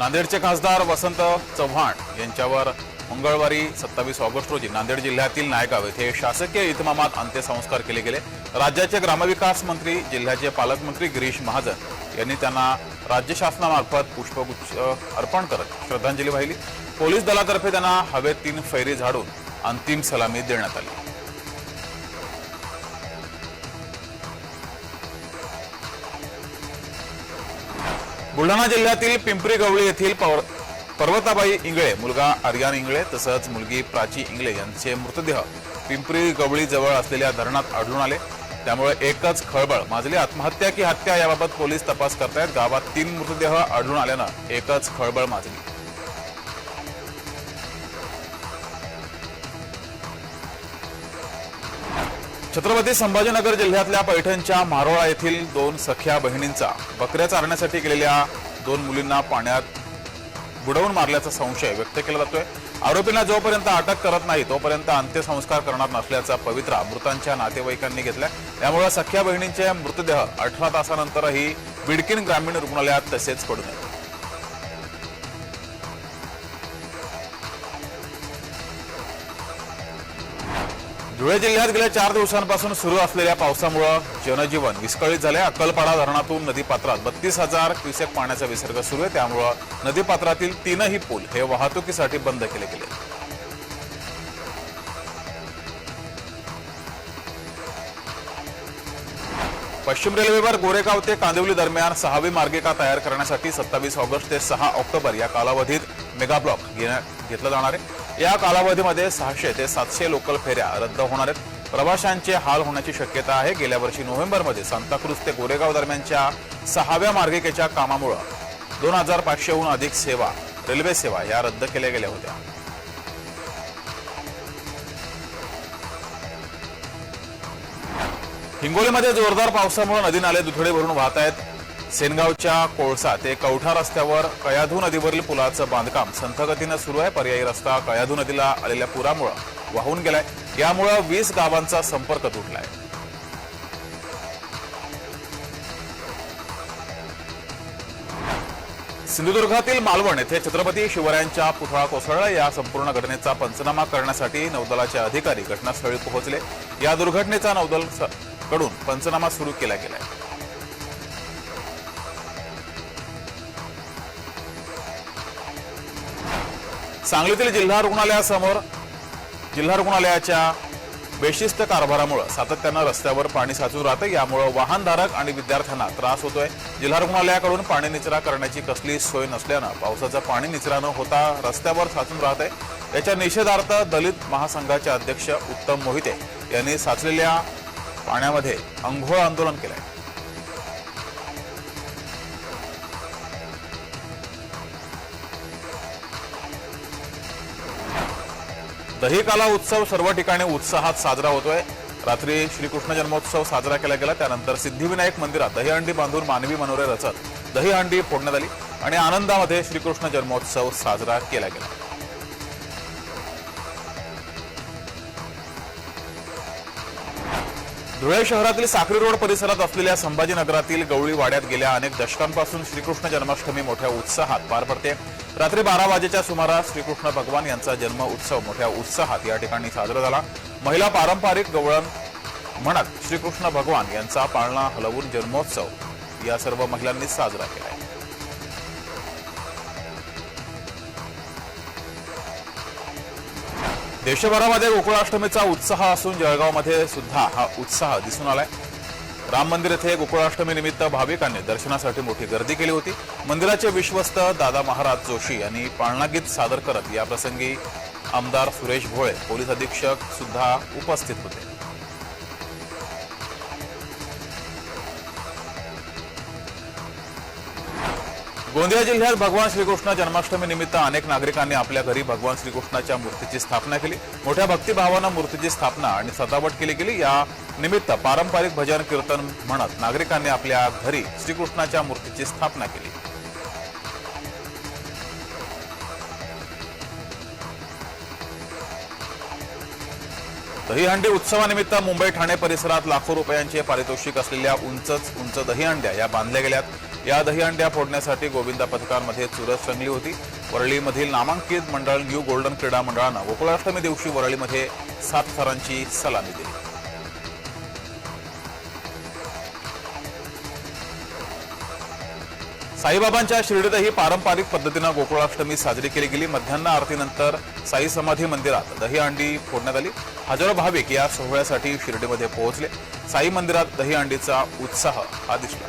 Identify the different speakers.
Speaker 1: नांदेडचे खासदार वसंत चव्हाण यांच्यावर मंगळवारी सत्तावीस ऑगस्ट रोजी नांदेड जिल्ह्यातील नायगाव येथे शासकीय इतमामात अंत्यसंस्कार केले गेले. राज्याचे ग्रामविकास मंत्री जिल्ह्याचे पालकमंत्री गिरीश महाजन यांनी त्यांना राज्य शासनामार्फत पुष्पगुच्छ अर्पण करत श्रद्धांजली वाहिली. पोलीस दलातर्फे त्यांना हवेत तीन फैरी झाडून अंतिम सलामी देण्यात आली. बुलढाणा जिल्ह्यातील पिंपरी गवळी येथील पर्वताबाई इंगळे मुलगा आर्यान इंगळे तसंच मुलगी प्राची इंगळे यांचे मृतदेह पिंपरी गवळी जवळ असलेल्या धरणात आढळून आले. त्यामुळे एकच खळबळ माजली आत्महत्या की हत्या याबाबत पोलीस तपास करतायत. गावात तीन मृतदेह आढळून आल्यानं एकच खळबळ माजली. छत्रपती संभाजीनगर जिल्ह्यातल्या पैठणच्या मारोळा येथील दोन सख्या बहिणींचा बकऱ्या चारण्यासाठी गेलेल्या दोन मुलींना पाण्यात बुडवून मारल्याचा संशय व्यक्त केला जातोय. आरोपींना जोपर्यंत अटक करत नाही तोपर्यंत अंत्यसंस्कार करणार नसल्याचा पवित्रा मृतांच्या नातेवाईकांनी घेतला त्यामुळे सख्या बहिणींचे मृतदेह अठरा तासानंतरही बिडकिन ग्रामीण रुग्णालयात तसेच पडून आहेत धुळे जिल्ह्यात गेल्या चार दिवसांपासून सुरू असलेल्या पावसामुळे जनजीवन विस्कळीत झाले अक्कलपाडा धरणातून नदीपात्रात बत्तीस हजार क्युसेक पाण्याचा विसर्ग सुरू आहे. त्यामुळं नदीपात्रातील तीनही पूल हे वाहतुकीसाठी बंद केले गेले. पश्चिम रेल्वेवर गोरेगाव ते कांदिवली दरम्यान सहावी मार्गिका तयार करण्यासाठी सत्तावीस ऑगस्ट ते सहा ऑक्टोबर या कालावधीत मेगाब्लॉक घेण्यात घेण्या- घेतला जाणार आहे. या कालावधीमध्ये सहाशे ते सातशे लोकल फेऱ्या रद्द होणार आहेत. प्रवाशांचे हाल होण्याची शक्यता आहे. गेल्या वर्षी नोव्हेंबरमध्ये सांताक्रूज ते गोरेगाव दरम्यानच्या सहाव्या मार्गिकेच्या कामामुळे दोन हजार पाचशेहून अधिक सेवा रेल्वे सेवा या रद्द केल्या गेल्या होत्या. हिंगोलीमध्ये जोरदार पावसामुळे नदी नाले दुथडे भरून वाहत आहेत. सेनगावच्या कोळसा ते कवठा रस्त्यावर कयाधू नदीवरील पुलाचं बांधकाम संथगतीनं सुरू आहे. पर्यायी रस्ता कयाधू नदीला आलेल्या पुरामुळे वाहून गेलाय. यामुळे वीस गावांचा संपर्क तुटलाय. सिंधुदुर्गातील मालवण येथे छत्रपती शिवरायांच्या पुतळा कोसळला. या संपूर्ण घटनेचा पंचनामा करण्यासाठी नौदलाचे अधिकारी घटनास्थळी पोहोचले. या दुर्घटनेचा नौदलकडून पंचनामा सुरू केला गेलाय. सांगलीतील जिल्हा रुग्णालयासमोर जिल्हा रुग्णालयाच्या बेशिस्त कारभारामुळे सातत्यानं रस्त्यावर पाणी साचून राहतं. यामुळे वाहनधारक आणि विद्यार्थ्यांना त्रास होतोय. जिल्हा रुग्णालयाकडून पाणी निचरा करण्याची कसली सोय नसल्यानं पावसाचं पाणी निचरा न होता रस्त्यावर साचून राहत आहे याच्या निषेधार्थ दलित महासंघाचे अध्यक्ष उत्तम मोहिते यांनी साचलेल्या पाण्यामध्ये अंघोळ आंदोलन केलंय. दहीकाला उत्सव सर्व ठिकाणी उत्साहात साजरा होतोय. रात्री श्रीकृष्ण जन्मोत्सव साजरा केला गेला. त्यानंतर सिद्धिविनायक मंदिरात दहीहंडी बांधून मानवी मनोरे रचत दहीहंडी फोडण्यात आली आणि आनंदामध्ये श्रीकृष्ण जन्मोत्सव साजरा केला गेला. धुळे शहरातील साखरी रोड परिसरात असलेल्या संभाजीनगरातील गवळी वाड्यात गेल्या अनेक दशकांपासून श्रीकृष्ण जन्माष्टमी मोठ्या उत्साहात पार पडते. रात्री बारा वाजेच्या सुमारास श्रीकृष्ण भगवान यांचा जन्म उत्सव मोठ्या उत्साहात या ठिकाणी साजरा झाला. महिला पारंपरिक गवळण म्हणत श्रीकृष्ण भगवान यांचा पाळणा हलवून जन्मोत्सव या सर्व महिलांनी साजरा केला देशभरामध्ये गोकुळाष्टमीचा उत्साह असून जळगावमध्ये सुद्धा हा उत्साह दिसून आलाय. राम मंदिर येथे गोकुळाष्टमी निमित्त भाविकांनी दर्शनासाठी मोठी गर्दी केली होती. मंदिराचे विश्वस्त दादा महाराज जोशी यांनी पाळणागीत सादर करत या प्रसंगी आमदार सुरेश भोळे पोलीस अधीक्षक सुद्धा उपस्थित होते. गोंदिया जिल्ह्यात भगवान श्रीकृष्ण जन्माष्टमी निमित्त अनेक नागरिकांनी आपल्या घरी भगवान श्रीकृष्णाच्या मूर्तीची स्थापना केली. मोठ्या भक्तिभावानं मूर्तीची स्थापना आणि सजावट केली गेली. या निमित्त पारंपरिक भजन कीर्तन म्हणत नागरिकांनी आपल्या घरी श्रीकृष्णाच्या मूर्तीची स्थापना केली. दहीहंडी उत्सवानिमित्त मुंबई ठाणे परिसरात लाखो रुपयांचे पारितोषिक असलेल्या उंचच उंच दहीहंड्या या बांधल्या गेल्यात. या दहीहंड्या फोडण्यासाठी गोविंदा पथकांमध्ये चुरस रंगली होती. वरळीमधील नामांकित मंडळ न्यू गोल्डन क्रीडा मंडळानं गोकुळाष्टमी दिवशी वरळीमध्ये सात थरांची सलामी दिली. साईबाबांच्या शिर्डीतही पारंपरिक पद्धतीनं गोकुळाष्टमी साजरी केली गेली. मध्यान्ह आरतीनंतर साई समाधी मंदिरात दहीहंडी फोडण्यात आली. हजारो भाविक या सोहळ्यासाठी शिर्डीमध्ये पोहोचले. साई मंदिरात दहीहंडीचा उत्साह हा दिसला.